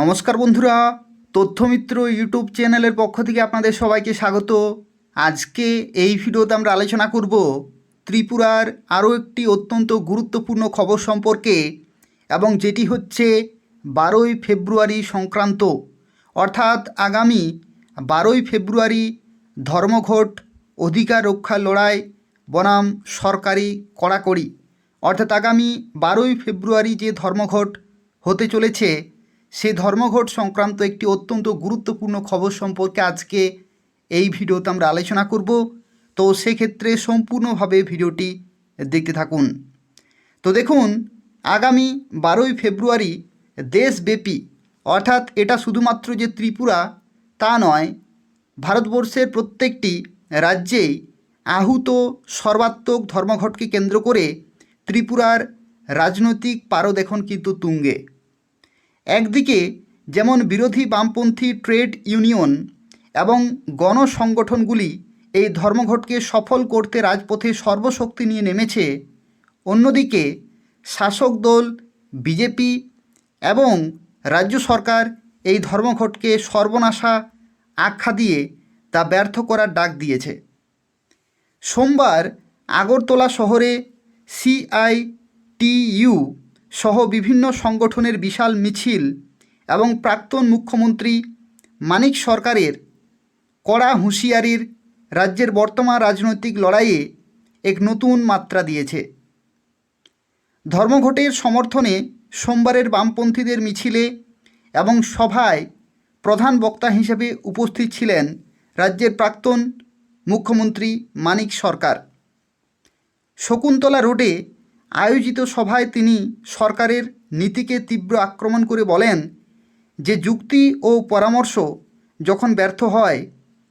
নমস্কার বন্ধুরা, তথ্যমিত্র ইউটিউব চ্যানেলের পক্ষ থেকে আপনাদের সবাইকে স্বাগত। আজকে এই ভিডিওতে আমরা আলোচনা করব ত্রিপুরার আরও একটি অত্যন্ত গুরুত্বপূর্ণ খবর সম্পর্কে এবং যেটি হচ্ছে বারোই ফেব্রুয়ারি সংক্রান্ত। অর্থাৎ আগামী বারোই ফেব্রুয়ারি ধর্মঘট, অধিকার রক্ষার লড়াই, বনাম সরকারি কড়াকড়ি। অর্থাৎ আগামী বারোই ফেব্রুয়ারি যে ধর্মঘট হতে চলেছে সেই ধর্মঘট সংক্রান্ত একটি অত্যন্ত গুরুত্বপূর্ণ খবর সম্পর্কে আজকে এই ভিডিওতে আমরা আলোচনা করব। তো সেক্ষেত্রে সম্পূর্ণভাবে ভিডিওটি দেখতে থাকুন। তো দেখুন, আগামী বারোই ফেব্রুয়ারি দেশব্যাপী, অর্থাৎ এটা শুধুমাত্র যে ত্রিপুরা, তা নয়, ভারতবর্ষের প্রত্যেকটি রাজ্যেই আহুত সর্বাত্মক ধর্মঘটকে কেন্দ্র করে ত্রিপুরার রাজনৈতিক পারদ এখন কিন্তু তুঙ্গে। একদিকে যেমন বিরোধী বামপন্থী ট্রেড ইউনিয়ন এবং গণসংগঠনগুলি এই ধর্মঘটকে সফল করতে রাজপথে সর্বশক্তি নিয়ে নেমেছে, অন্যদিকে শাসক দল, বিজেপি এবং রাজ্য সরকার এই ধর্মঘটকে সর্বনাশা আখ্যা দিয়ে তা ব্যর্থ করার ডাক দিয়েছে। সোমবার আগরতলা শহরে সিআইটিইউ সহ বিভিন্ন সংগঠনের বিশাল মিছিল এবং প্রাক্তন মুখ্যমন্ত্রী মানিক সরকারের কড়া হুঁশিয়ারির রাজ্যের বর্তমান রাজনৈতিক লড়াইয়ে এক নতুন মাত্রা দিয়েছে। ধর্মঘটের সমর্থনে সোমবারের বামপন্থীদের মিছিলে এবং সভায় প্রধান বক্তা হিসেবে উপস্থিত ছিলেন রাজ্যের প্রাক্তন মুখ্যমন্ত্রী মানিক সরকার। শকুন্তলা রোডে আয়োজিত সভায় তিনি সরকারের নীতিকে তীব্র আক্রমণ করে বলেন যে যুক্তি ও পরামর্শ যখন ব্যর্থ হয়,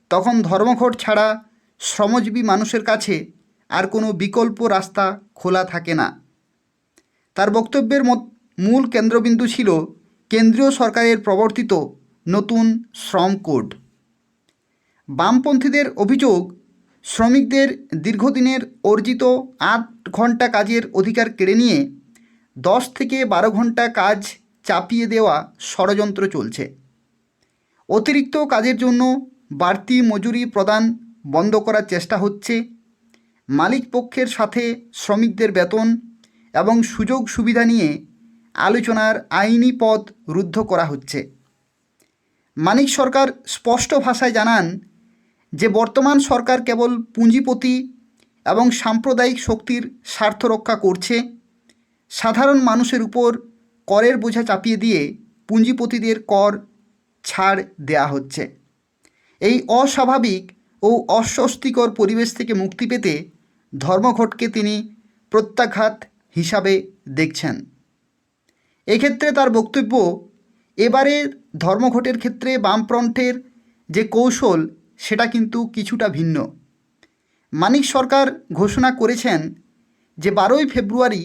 তখন ধর্মঘট ছাড়া শ্রমজীবী মানুষের কাছে আর কোনো বিকল্প রাস্তা খোলা থাকে না। তার বক্তব্যের মূল কেন্দ্রবিন্দু ছিল কেন্দ্রীয় সরকারের প্রবর্তিত নতুন শ্রম কোড। বামপন্থীদের অভিযোগ শ্রমিকদের দীর্ঘদিনের অর্জিত আট ঘণ্টা কাজের অধিকার কেড়ে নিয়ে দশ থেকে বারো ঘণ্টা কাজ চাপিয়ে দেওয়া ষড়যন্ত্র চলছে। অতিরিক্ত কাজের জন্য বাড়তি মজুরি প্রদান বন্ধ করার চেষ্টা হচ্ছে। মালিক পক্ষের সাথে শ্রমিকদের বেতন এবং সুযোগ সুবিধা নিয়ে আলোচনার আইনি পথ রুদ্ধ করা হচ্ছে। মানিক সরকার স্পষ্ট ভাষায় জানান বর্তমান সরকার কেবল পুঁজিপতি এবং সাম্প্রদায়িক শক্তির স্বার্থ রক্ষা করছে, সাধারণ মানুষের উপর করের বোঝা চাপিয়ে দিয়ে পুঁজিপতিদের কর ছাড় দেয়া হচ্ছে। এই অস্বাভাবিক ও অস্বস্তিকর পরিবেশ থেকে মুক্তি পেতে ধর্মঘটকে তিনি প্রত্যাঘাত হিসাবে দেখছেন। এক্ষেত্রে তার বক্তব্য এবারে ধর্মঘটের ক্ষেত্রে বামফ্রন্টের যে কৌশল সেটা কিন্তু কিছুটা ভিন্ন। মানিক সরকার ঘোষণা করেছেন যে বারোই ফেব্রুয়ারি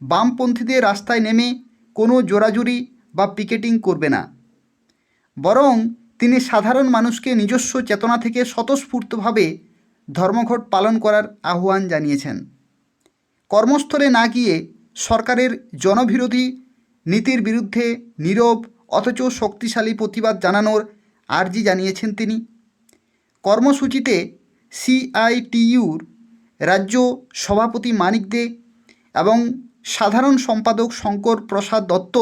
বামপন্থীদের রাস্তায় নেমে কোনো জোরাজুরি বা পিকেটিং করবে না। বরং তিনি সাধারণ মানুষকে নিজস্ব চেতনা থেকে স্বতঃস্ফূর্তভাবে ধর্মঘট পালন করার আহ্বান জানিয়েছেন। কর্মস্থলে না গিয়ে সরকারের জনবিরোধী নীতির বিরুদ্ধে নীরব অথচ শক্তিশালী প্রতিবাদ জানানোর আর্জি জানিয়েছেন তিনি। কর্মসূচিতে সিআইটিইউর রাজ্য সভাপতি মানিক দে এবং সাধারণ সম্পাদক শঙ্কর প্রসাদ দত্ত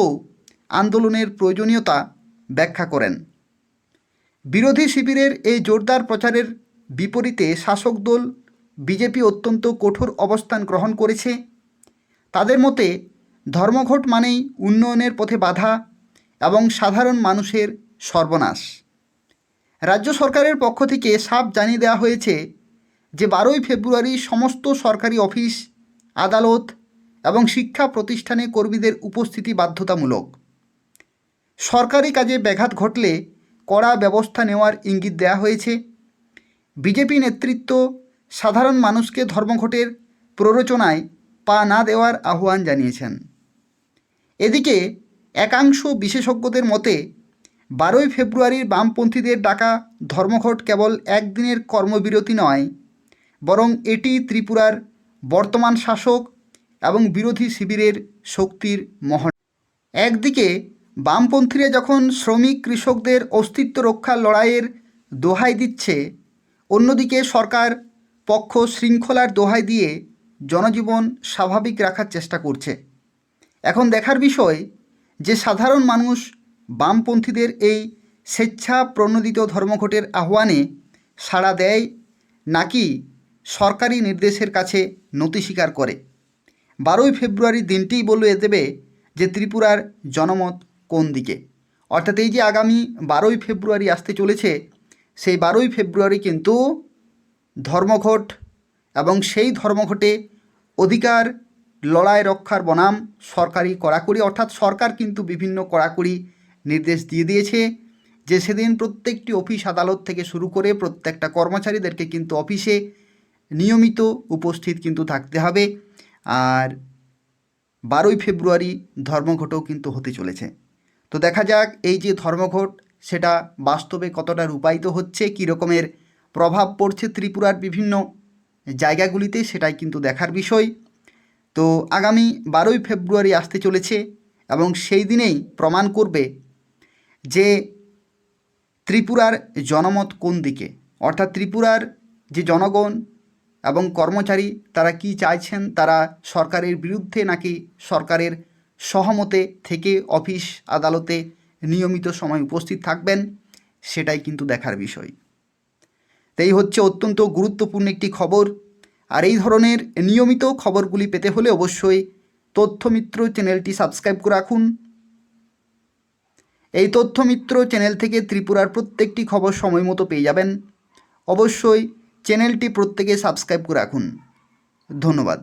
আন্দোলনের প্রয়োজনীয়তা ব্যাখ্যা করেন। বিরোধী শিবিরের এই জোরদার প্রচারের বিপরীতে শাসক দল বিজেপি অত্যন্ত কঠোর অবস্থান গ্রহণ করেছে। তাদের মতে, ধর্মঘট মানেই উন্নয়নের পথে বাধা এবং সাধারণ মানুষের সর্বনাশ। রাজ্য সরকারের পক্ষ থেকে সাফ জানিয়ে দেওয়া হয়েছে যে বারোই ফেব্রুয়ারি সমস্ত সরকারি অফিস, আদালত এবং শিক্ষা প্রতিষ্ঠানে কর্মীদের উপস্থিতি বাধ্যতামূলক। সরকারি কাজে ব্যাঘাত ঘটলে কড়া ব্যবস্থা নেওয়ার ইঙ্গিত দেওয়া হয়েছে। বিজেপি নেতৃত্ব সাধারণ মানুষকে ধর্মঘটের প্ররোচনায় পা না দেওয়ার আহ্বান জানিয়েছেন। এদিকে একাংশ বিশেষজ্ঞদের মতে বারোই ফেব্রুয়ারির বামপন্থীদের ডাকা ধর্মঘট কেবল একদিনের কর্মবিরতি নয়, বরং এটি ত্রিপুরার বর্তমান শাসক এবং বিরোধী শিবিরের শক্তির মহড়া। একদিকে, বামপন্থীরা যখন শ্রমিক কৃষকদের অস্তিত্ব রক্ষার লড়াইয়ের দোহাই দিচ্ছে, অন্যদিকে সরকার পক্ষ শৃঙ্খলার দোহাই দিয়ে জনজীবন স্বাভাবিক রাখার চেষ্টা করছে। এখন দেখার বিষয় যে সাধারণ মানুষ বামপন্থীদের এই স্বেচ্ছা প্রণোদিত ধর্মঘটের আহ্বানে সাড়া দেয় নাকি সরকারি নির্দেশের কাছে নতি স্বীকার করে। বারোই ফেব্রুয়ারি দিনটিই বলে দেবে যে ত্রিপুরার জনমত কোন দিকে। অর্থাৎ এই যে আগামী বারোই ফেব্রুয়ারি আসতে চলেছে, সেই বারোই ফেব্রুয়ারি কিন্তু ধর্মঘট এবং সেই ধর্মঘটে অধিকার, লড়াই, রক্ষার বনাম সরকারি কড়াকড়ি, অর্থাৎ সরকার কিন্তু বিভিন্ন কড়াকড়ি নির্দেশ দিয়ে দিয়েছে যে সেদিন প্রত্যেকটি অফিস আদালত থেকে শুরু করে প্রত্যেকটা কর্মচারীদেরকে কিন্তু অফিসে নিয়মিত উপস্থিত কিন্তু থাকতে হবে। আর বারোই ফেব্রুয়ারি ধর্মঘটও কিন্তু হতে চলেছে। তো দেখা যাক এই যে ধর্মঘট, সেটা বাস্তবে কতটা রূপায়িত হচ্ছে, কী রকমের প্রভাব পড়ছে ত্রিপুরার বিভিন্ন জায়গাগুলিতে, সেটাই কিন্তু দেখার বিষয়। তো আগামী বারোই ফেব্রুয়ারি আসতে চলেছে এবং সেই দিনেই প্রমাণ করবে যে ত্রিপুরার জনমত কোন দিকে? অর্থাৎ ত্রিপুরার যে জনগণ এবং কর্মচারী, তারা কি চাইছেন? তারা সরকারের বিরুদ্ধে নাকি সরকারের সহমতে থেকে অফিস আদালতে নিয়মিত সময় উপস্থিত থাকবেন? সেটাই কিন্তু দেখার বিষয়। তাই হচ্ছে অত্যন্ত গুরুত্বপূর্ণ একটি খবর। আর এই ধরনের নিয়মিত খবরগুলি পেতে হলে অবশ্যই তথ্যমিত্র চ্যানেলটি সাবস্ক্রাইব করে রাখুন। এই তথ্য মিত্র চ্যানেল থেকে ত্রিপুরার প্রত্যেকটি খবর সময় মতো পেয়ে যাবেন। অবশ্যই চ্যানেলটি প্রত্যেকে সাবস্ক্রাইব করে রাখুন। ধন্যবাদ।